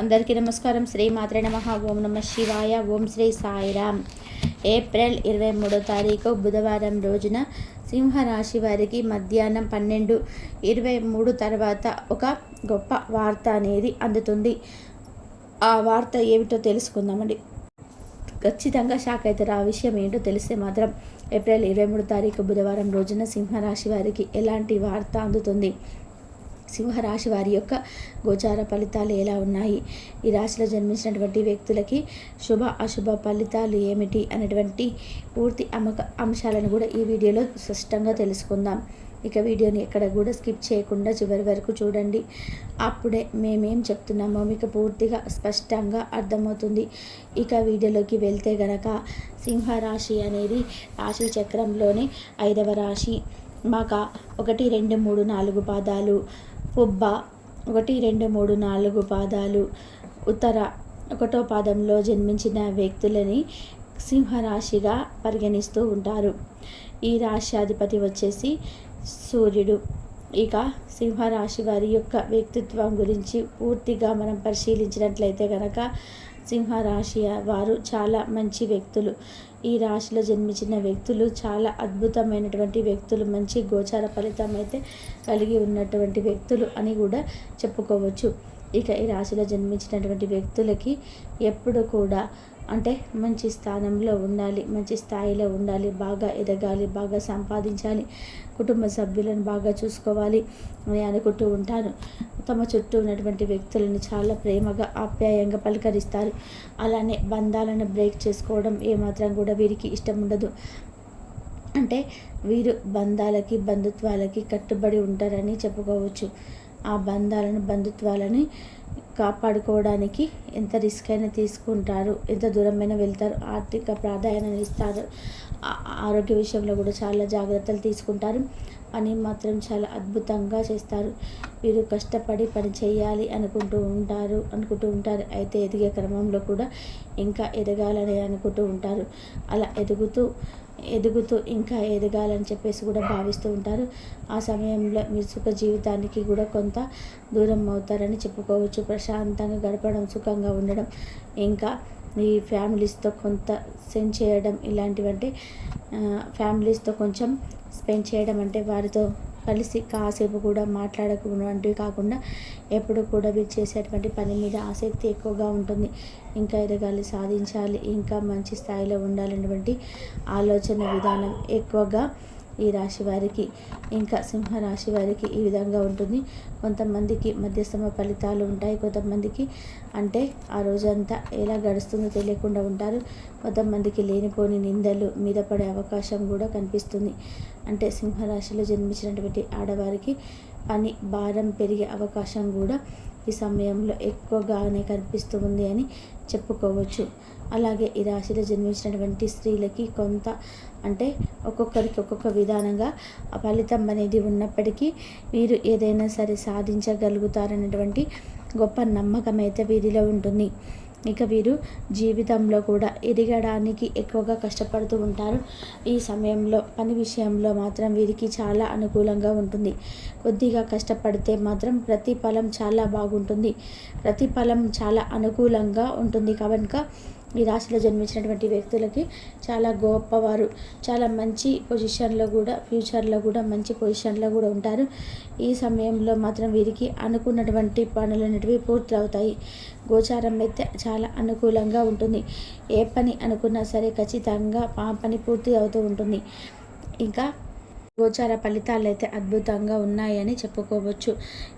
అందరికీ నమస్కారం. శ్రీ మాత్రే నమ. ఓం నమ శివాయ. ఓం శ్రీ సాయిరామ్. ఏప్రిల్ ఇరవై మూడో తారీఖు బుధవారం రోజున సింహరాశి వారికి మధ్యాహ్నం పన్నెండు ఇరవై మూడు తర్వాత ఒక గొప్ప వార్త అనేది అందుతుంది. ఆ వార్త ఏమిటో తెలుసుకుందామండి. ఖచ్చితంగా షాక్ అవుతారు. ఆ విషయం ఏంటో తెలిస్తే మాత్రం ఏప్రిల్ ఇరవై మూడు తారీఖు బుధవారం రోజున సింహరాశి వారికి ఎలాంటి వార్త అందుతుంది? సింహరాశి వారి యొక్క గోచార ఫలితాలు ఎలా ఉన్నాయి? ఈ రాశిలో జన్మించినటువంటి వ్యక్తులకి శుభ అశుభ ఫలితాలు ఏమిటి? అనేటువంటి పూర్తి అమ్మక అంశాలను కూడా ఈ వీడియోలో స్పష్టంగా తెలుసుకుందాం. ఇక వీడియోని ఎక్కడ కూడా స్కిప్ చేయకుండా చివరి వరకు చూడండి. అప్పుడే మేమేం చెప్తున్నామో మీకు పూర్తిగా స్పష్టంగా అర్థమవుతుంది. ఇక వీడియోలోకి వెళ్తే గనక సింహరాశి అనేది రాశి చక్రంలోని ఐదవ రాశి. మాక ఒకటి రెండు మూడు నాలుగు పాదాలు. పుబ్బ ఒకటి రెండు మూడు నాలుగు పాదాలు. ఉత్తర. ఒకటో పాదంలో జన్మించిన వ్యక్తులని సింహరాశిగా పరిగణిస్తూ ఉంటారు. ఈ రాశి అధిపతి వచ్చేసి సూర్యుడు. ఇక సింహరాశి వారి యొక్క వ్యక్తిత్వం గురించి పూర్తిగా మనం పరిశీలించినట్లయితే కనుక సింహ రాశి వారు చాలా మంచి వ్యక్తులు. ఈ రాశిలో జన్మించిన వ్యక్తులు చాలా అద్భుతమైనటువంటి వ్యక్తులు మంచి గోచార ఫలితం అయితే కలిగి ఉన్నటువంటి వ్యక్తులు అని కూడా చెప్పుకోవచ్చు. ఇక ఈ రాశిలో జన్మించినటువంటి వ్యక్తులకి ఎప్పుడు కూడా అంటే మంచి స్థానంలో ఉండాలి మంచి స్థాయిలో ఉండాలి బాగా ఎదగాలి బాగా సంపాదించాలి కుటుంబ సభ్యులను బాగా చూసుకోవాలి అని అనుకుంటూ ఉంటాను. తమ చుట్టూ ఉన్నటువంటి వ్యక్తులను చాలా ప్రేమగా ఆప్యాయంగా పలకరిస్తారు. అలానే బంధాలను బ్రేక్ చేసుకోవడం ఏమాత్రం కూడా వీరికి ఇష్టం ఉండదు. అంటే వీరు బంధాలకి బంధుత్వాలకి కట్టుబడి ఉంటారని చెప్పుకోవచ్చు. ఆ బంధాలను బంధుత్వాలని కాపాడుకోవడానికి ఎంత రిస్క్ అయినా తీసుకుంటారు ఎంత దూరమైనా వెళ్తారు ఆర్థిక ప్రాధాన్యత ఇస్తారు. ఆరోగ్య విషయంలో కూడా చాలా జాగ్రత్తలు తీసుకుంటారు. అని మాత్రం చాలా అద్భుతంగా చేస్తారు. వీరు కష్టపడి పని చేయాలి అనుకుంటూ ఉంటారు అనుకుంటూ ఉంటారు. అయితే ఎదిగే క్రమంలో కూడా ఇంకా ఎదగాలని అనుకుంటూ ఉంటారు. అలా ఎదుగుతూ ఎదుగుతూ ఇంకా ఎదగాలని చెప్పేసి కూడా భావిస్తూ ఉంటారు. ఆ సమయంలో మీ సుఖ జీవితానికి కూడా కొంత దూరం అవుతారని చెప్పుకోవచ్చు. ప్రశాంతంగా గడపడం సుఖంగా ఉండడం ఇంకా ఈ ఫ్యామిలీస్తో కొంత సెండ్ చేయడం ఇలాంటివంటే ఫ్యామిలీస్తో కొంచెం స్పెండ్ చేయడం అంటే వారితో కలిసి కాసేపు కూడా మాట్లాడకున్నటువంటివి కాకుండా ఎప్పుడు కూడా వీరు చేసేటువంటి పని మీద ఆసక్తి ఎక్కువగా ఉంటుంది. ఇంకా ఎదగాలి సాధించాలి ఇంకా మంచి స్థాయిలో ఉండాలన్నటువంటి ఆలోచన విధానం ఎక్కువగా ఈ రాశి వారికి ఇంకా సింహరాశి వారికి ఈ విధంగా ఉంటుంది. కొంతమందికి మధ్యస్థమ ఫలితాలు ఉంటాయి. కొంతమందికి అంటే ఆ రోజంతా ఎలా గడుస్తుందో తెలియకుండా ఉంటారు. కొంతమందికి లేనిపోని నిందలు మీద పడే అవకాశం కూడా కనిపిస్తుంది. అంటే సింహరాశిలో జన్మించినటువంటి ఆడవారికి పని భారం పెరిగే అవకాశం కూడా ఈ సమయంలో ఎక్కువగానే కనిపిస్తూ ఉంది అని చెప్పుకోవచ్చు. అలాగే ఈ రాశిలో జన్మించినటువంటి స్త్రీలకి కొంత అంటే ఒక్కొక్కరికి ఒక్కొక్క విధానంగా ఫలితం అనేది ఉన్నప్పటికీ వీరు ఏదైనా సరే సాధించగలుగుతారనేటువంటి గొప్ప నమ్మకం అయితే వీరిలో ఉంటుంది. ఇక వీరు జీవితంలో కూడా ఎదిగడానికి ఎక్కువగా కష్టపడుతూ ఉంటారు. ఈ సమయంలో పని విషయంలో మాత్రం వీరికి చాలా అనుకూలంగా ఉంటుంది. కొద్దిగా కష్టపడితే మాత్రం ప్రతిఫలం చాలా బాగుంటుంది. ప్రతిఫలం చాలా అనుకూలంగా ఉంటుంది. కనుక ఈ రాశిలో జన్మించినటువంటి వ్యక్తులకి చాలా గొప్పవారు చాలా మంచి పొజిషన్లో కూడా ఫ్యూచర్లో కూడా మంచి పొజిషన్లో కూడా ఉంటారు. ఈ సమయంలో మాత్రం వీరికి అనుకున్నటువంటి పనులు అనేటివి పూర్తి అవుతాయి గోచారం అయితే చాలా అనుకూలంగా ఉంటుంది. ఏ పని అనుకున్నా సరే ఖచ్చితంగా ఆ పని పూర్తి అవుతూ ఉంటుంది. ఇంకా గోచార ఫలితాలు అయితే అద్భుతంగా ఉన్నాయని చెప్పుకోవచ్చు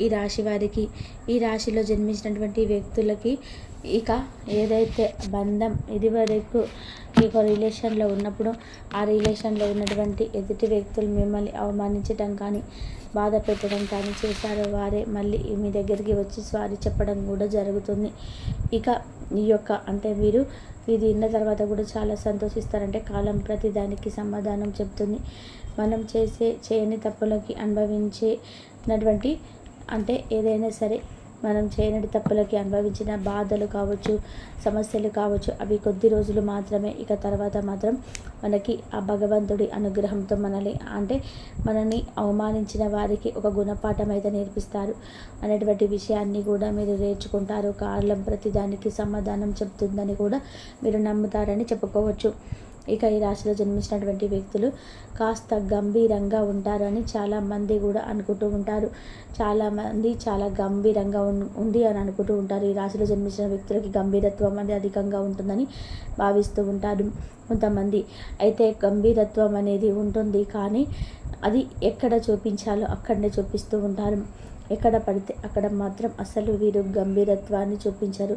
ఈ రాశి వారికి. ఈ రాశిలో జన్మించినటువంటి వ్యక్తులకి ఇక ఏదైతే బంధం ఇదివరకు ఒక రిలేషన్లో ఉన్నప్పుడు ఆ రిలేషన్లో ఉన్నటువంటి ఎదుటి వ్యక్తులు మిమ్మల్ని అవమానించడం కానీ బాధ పెట్టడం కానీ చేశారో వారే మళ్ళీ మీ దగ్గరికి వచ్చి సారీ చెప్పడం కూడా జరుగుతుంది. ఇక ఈ యొక్క అంటే మీరు ఇది విన్న తర్వాత కూడా చాలా సంతోషిస్తారంటే కాలం ప్రతి దానికి సమాధానం చెప్తుంది మనం చేసే చేయని తప్పులకి అనుభవించేనటువంటి అంటే ఏదైనా సరే మనం చేయనటి తప్పులకి అనుభవించిన బాధలు కావచ్చు సమస్యలు కావచ్చు అవి కొద్ది రోజులు మాత్రమే. ఇక తర్వాత మాత్రం మనకి ఆ భగవంతుడి అనుగ్రహంతో మనల్ని అంటే మనల్ని అవమానించిన వారికి ఒక గుణపాఠం అయితే నేర్పిస్తారు. అనేటువంటి విషయాన్ని కూడా మీరు నేర్చుకుంటారు. కాలం ప్రతిదానికి సమాధానం చెప్తుందని కూడా మీరు నమ్ముతారని చెప్పుకోవచ్చు. ఇక ఈ రాశిలో జన్మించినటువంటి వ్యక్తులు కాస్త గంభీరంగా ఉంటారని చాలామంది కూడా అనుకుంటూ ఉంటారు. చాలామంది చాలా గంభీరంగా ఉంది అని అనుకుంటూ ఉంటారు. ఈ రాశిలో జన్మించిన వ్యక్తులకి గంభీరత్వం అనేది అధికంగా ఉంటుందని భావిస్తూ ఉంటారు కొంతమంది. అయితే గంభీరత్వం అనేది ఉంటుంది కానీ అది ఎక్కడ చూపించాలో అక్కడనే చూపిస్తూ ఉంటారు. ఎక్కడ పడితే అక్కడ మాత్రం అసలు వీరు గంభీరత్వాన్ని చూపించరు.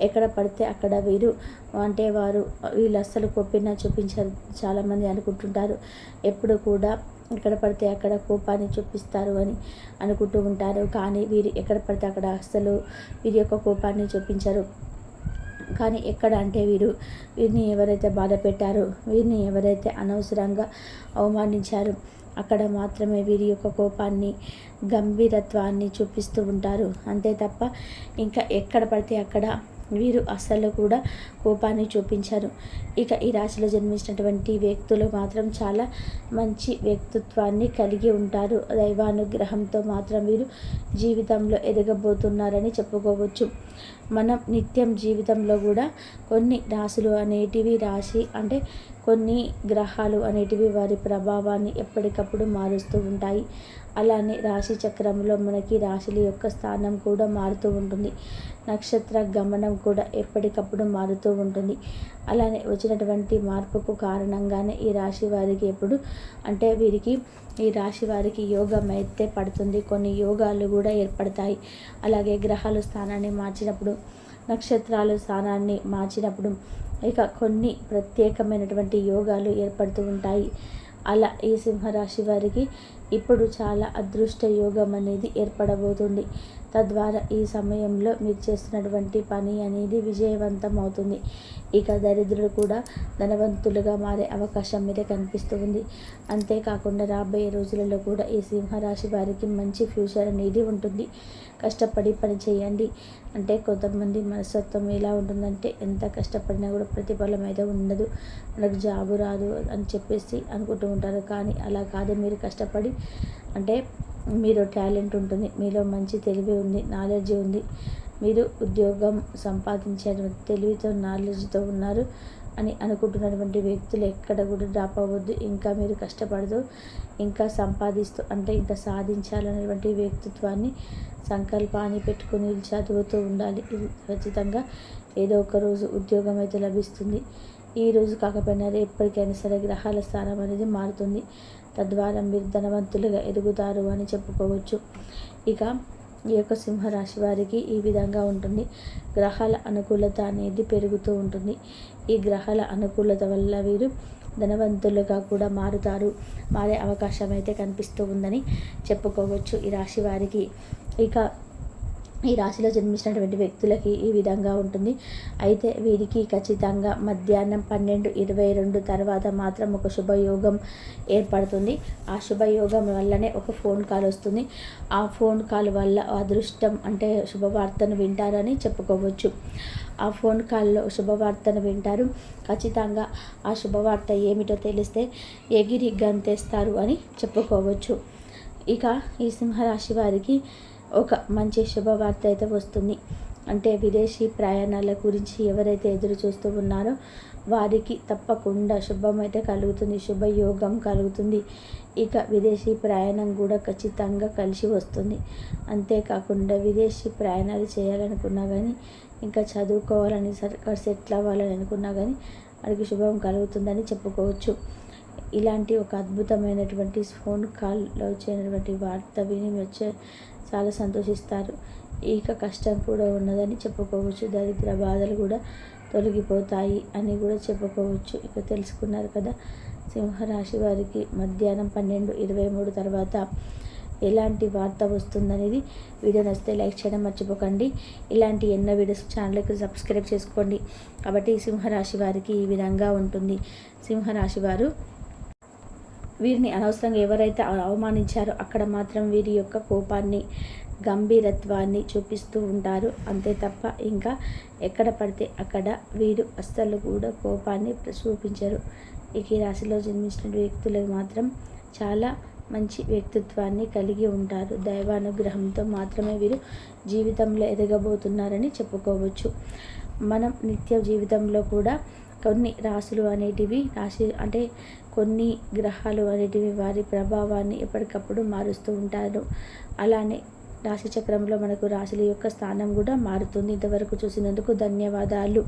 ఎక్కడ పడితే అక్కడ వీరు అంటే వారు వీళ్ళు అస్సలు కొప్పిన చూపించారు. చాలామంది అనుకుంటుంటారు ఎప్పుడు కూడా ఎక్కడ పడితే అక్కడ కోపాన్ని చూపిస్తారు అని అనుకుంటూ ఉంటారు. కానీ వీరు ఎక్కడ పడితే అక్కడ అస్సలు వీరి యొక్క కోపాన్ని చూపించరు. కానీ ఎక్కడ అంటే వీరు వీరిని ఎవరైతే బాధ పెట్టారో వీరిని ఎవరైతే అనవసరంగా అవమానించారు అక్కడ మాత్రమే వీరి యొక్క కోపాన్ని గంభీరత్వాన్ని చూపిస్తూ ఉంటారు. అంతే తప్ప ఇంకా ఎక్కడ పడితే అక్కడ వీరు అస్సలు కూడా కోపాన్ని చూపించారు. ఇక ఈ రాశిలో జన్మించినటువంటి వ్యక్తులు మాత్రం చాలా మంచి వ్యక్తిత్వాన్ని కలిగి ఉంటారు. దైవానుగ్రహంతో మాత్రం వీరు జీవితంలో ఎదగబోతున్నారని చెప్పుకోవచ్చు. మనం నిత్యం జీవితంలో కూడా కొన్ని రాశులు అనేటివి రాశి అంటే కొన్ని గ్రహాలు అనేటివి వారి ప్రభావాన్ని ఎప్పటికప్పుడు మారుస్తూ ఉంటాయి. అలానే రాశి చక్రంలో మనకి రాశుల యొక్క స్థానం కూడా మారుతూ ఉంటుంది. నక్షత్ర గమనం కూడా ఎప్పటికప్పుడు మారుతూ ఉంటుంది. అలానే వచ్చినటువంటి మార్పుకు కారణంగానే ఈ రాశి వారికి ఎప్పుడు అంటే వీరికి ఈ రాశి వారికి యోగం అయితే పడుతుంది. కొన్ని యోగాలు కూడా ఏర్పడతాయి. అలాగే గ్రహాలు స్థానాన్ని మార్చినప్పుడు నక్షత్రాలు స్థానాన్ని మార్చినప్పుడు ఇక కొన్ని ప్రత్యేకమైనటువంటి యోగాలు ఏర్పడుతూ ఉంటాయి. అలా ఈ సింహరాశి వారికి ఇప్పుడు చాలా అదృష్ట యోగం అనేది ఏర్పడబోతుంది. తద్వారా ఈ సమయంలో మీరు చేస్తున్నటువంటి పని అనేది విజయవంతం అవుతుంది ఇక దరిద్రులు కూడా ధనవంతులుగా మారే అవకాశం మీరే కనిపిస్తుంది అంతేకాకుండా రాబోయే రోజులలో కూడా ఈ సింహరాశి వారికి మంచి ఫ్యూచర్ అనేది ఉంటుంది. కష్టపడి పని చేయండి. అంటే కొంతమంది మనస్తత్వం ఎలా ఉంటుందంటే ఎంత కష్టపడినా కూడా ప్రతిఫలం అయితే ఉండదు. మనకు జాబు రాదు అని చెప్పేసి అనుకుంటూ ఉంటారు. కానీ అలా కాదు. మీరు కష్టపడి అంటే మీరు టాలెంట్ ఉంటుంది మీలో మంచి తెలివి ఉంది నాలెడ్జ్ ఉంది మీరు ఉద్యోగం సంపాదించే తెలివితో నాలెడ్జ్తో ఉన్నారు అని అనుకుంటున్నటువంటి వ్యక్తులు ఎక్కడ కూడా డ్రాప్ అవ్వద్దు ఇంకా మీరు కష్టపడుతూ ఇంకా సంపాదిస్తూ అంటే ఇంకా సాధించాలనేటువంటి వ్యక్తిత్వాన్ని సంకల్పాన్ని పెట్టుకుని చదువుతూ ఉండాలి. ఇది ఖచ్చితంగా ఏదో ఒక రోజు ఉద్యోగం అయితే లభిస్తుంది. ఈ రోజు కాకపోయినా ఎప్పటికైనా సరే గ్రహాల స్థానం అనేది మారుతుంది. తద్వారా మీరు ధనవంతులుగా ఎదుగుతారు అని చెప్పుకోవచ్చు. ఇక ఈ యొక్క సింహరాశి వారికి ఈ విధంగా ఉంటుంది. గ్రహాల అనుకూలత అనేది పెరుగుతూ ఉంటుంది. ఈ గ్రహాల అనుకూలత వల్ల వీరు ధనవంతులుగా కూడా మారుతారు. మారే అవకాశం అయితే కనిపిస్తూ ఉందని చెప్పుకోవచ్చు ఈ రాశి వారికి. ఇక ఈ రాశిలో జన్మించినటువంటి వ్యక్తులకి ఈ విధంగా ఉంటుంది. అయితే వీరికి ఖచ్చితంగా మధ్యాహ్నం పన్నెండు ఇరవై రెండు తర్వాత మాత్రం ఒక శుభయోగం ఏర్పడుతుంది. ఆ శుభయోగం వల్లనే ఒక ఫోన్ కాల్ వస్తుంది. ఆ ఫోన్ కాల్ వల్ల అదృష్టం అంటే శుభవార్తను వింటారని చెప్పుకోవచ్చు. ఆ ఫోన్ కాల్లో శుభవార్తను వింటారు. ఖచ్చితంగా ఆ శుభవార్త ఏమిటో తెలిస్తే ఎగిరి గంతేస్తారు అని చెప్పుకోవచ్చు. ఇక ఈ సింహరాశి వారికి ఒక మంచి శుభవార్త అయితే వస్తుంది. అంటే విదేశీ ప్రయాణాల గురించి ఎవరైతే ఎదురు చూస్తూ ఉన్నారో వారికి తప్పకుండా శుభం అయితే కలుగుతుంది. శుభయోగం కలుగుతుంది. ఇక విదేశీ ప్రయాణం కూడా ఖచ్చితంగా కలిసి వస్తుంది. అంతేకాకుండా విదేశీ ప్రయాణాలు చేయాలనుకున్నా కానీ ఇంకా చదువుకోవాలని సర్కార్ సెటిల్ అవ్వాలని అనుకున్నా కానీ వారికి శుభం కలుగుతుందని చెప్పుకోవచ్చు. ఇలాంటి ఒక అద్భుతమైనటువంటి ఫోన్ కాల్లో వచ్చినటువంటి వార్త విని వచ్చే చాలా సంతోషిస్తారు. ఇక కష్టం కూడా ఉన్నదని చెప్పుకోవచ్చు. దరిద్ర బాధలు కూడా తొలగిపోతాయి అని కూడా చెప్పుకోవచ్చు. ఇక తెలుసుకున్నారు కదా సింహరాశి వారికి మధ్యాహ్నం పన్నెండు ఇరవై మూడు తర్వాత ఎలాంటి వార్త వస్తుందనేది వీడియో నచ్చితే లైక్ చేయడం మర్చిపోకండి. ఇలాంటి ఎన్నో వీడియోస్ ఛానల్కి సబ్స్క్రైబ్ చేసుకోండి. కాబట్టి సింహరాశి వారికి ఈ విధంగా ఉంటుంది. సింహరాశి వారు వీరిని అనవసరంగా ఎవరైతే అవమానించారో అక్కడ మాత్రం వీరి యొక్క కోపాన్ని గంభీరత్వాన్ని చూపిస్తూ ఉంటారు. అంతే తప్ప ఇంకా ఎక్కడ పడితే అక్కడ వీరు అస్సలు కూడా కోపాన్ని చూపించరు. ఇక ఈ రాశిలో జన్మించిన వ్యక్తులు మాత్రం చాలా మంచి వ్యక్తిత్వాన్ని కలిగి ఉంటారు. దైవానుగ్రహంతో మాత్రమే వీరు జీవితంలో ఎదగబోతున్నారని చెప్పుకోవచ్చు. మనం నిత్య జీవితంలో కూడా కొన్ని రాశులు అనేటివి రాశి అంటే కొన్ని గ్రహాలు అనేటివి వారి ప్రభావాన్ని ఎప్పటికప్పుడు మారుస్తూ ఉంటారు. అలానే రాశి చక్రంలో మనకు రాశుల యొక్క స్థానం కూడా మారుతుంది. ఇంతవరకు చూసినందుకు ధన్యవాదాలు.